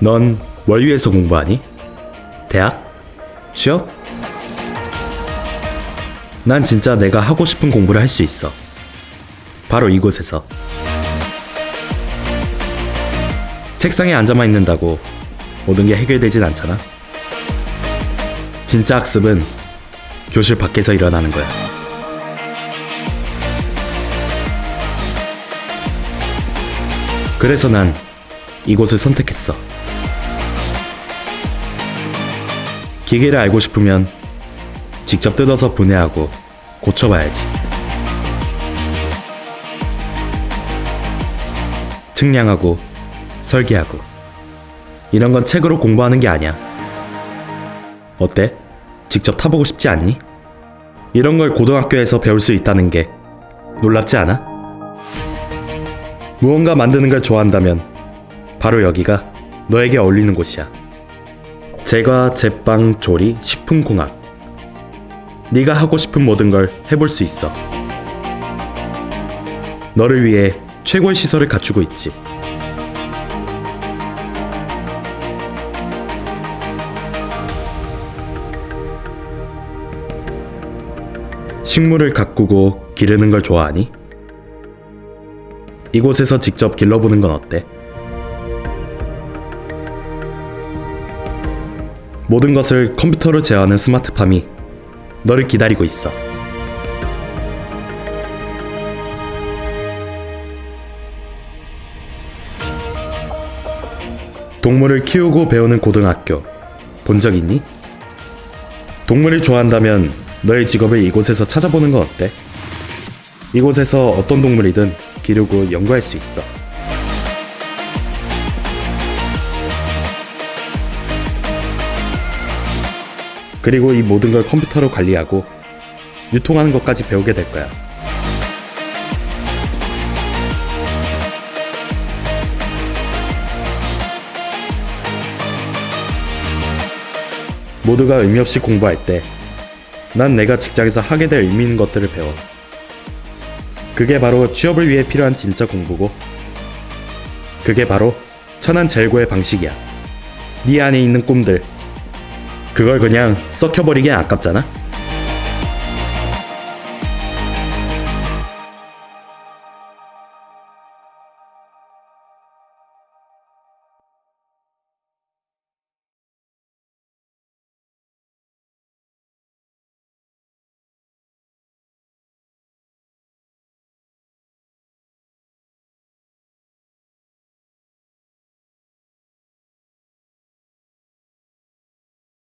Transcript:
넌 월유에서 공부하니? 대학? 취업? 난 진짜 내가 하고 싶은 공부를 할 수 있어. 바로 이곳에서. 책상에 앉아만 있는다고 모든 게 해결되진 않잖아. 진짜 학습은 교실 밖에서 일어나는 거야. 그래서 난 이곳을 선택했어. 기계를 알고 싶으면 직접 뜯어서 분해하고 고쳐봐야지. 측량하고 설계하고 이런 건 책으로 공부하는 게 아니야. 어때? 직접 타보고 싶지 않니? 이런 걸 고등학교에서 배울 수 있다는 게 놀랍지 않아? 무언가 만드는 걸 좋아한다면 바로 여기가 너에게 어울리는 곳이야. 제과, 제빵, 조리, 식품공학. 네가 하고 싶은 모든 걸 해볼 수 있어. 너를 위해 최고의 시설을 갖추고 있지. 식물을 가꾸고 기르는 걸 좋아하니? 이곳에서 직접 길러보는 건 어때? 모든 것을 컴퓨터로 제어하는 스마트팜이 너를 기다리고 있어. 동물을 키우고 배우는 고등학교 본 적 있니? 동물을 좋아한다면 너의 직업을 이곳에서 찾아보는 건 어때? 이곳에서 어떤 동물이든 기르고 연구할 수 있어. 그리고 이 모든 걸 컴퓨터로 관리하고 유통하는 것까지 배우게 될 거야. 모두가 의미 없이 공부할 때 난 내가 직장에서 하게 될 의미 있는 것들을 배워. 그게 바로 취업을 위해 필요한 진짜 공부고, 그게 바로 천한 젤고의 방식이야. 네 안에 있는 꿈들, 그걸 그냥 썩혀버리기엔 아깝잖아?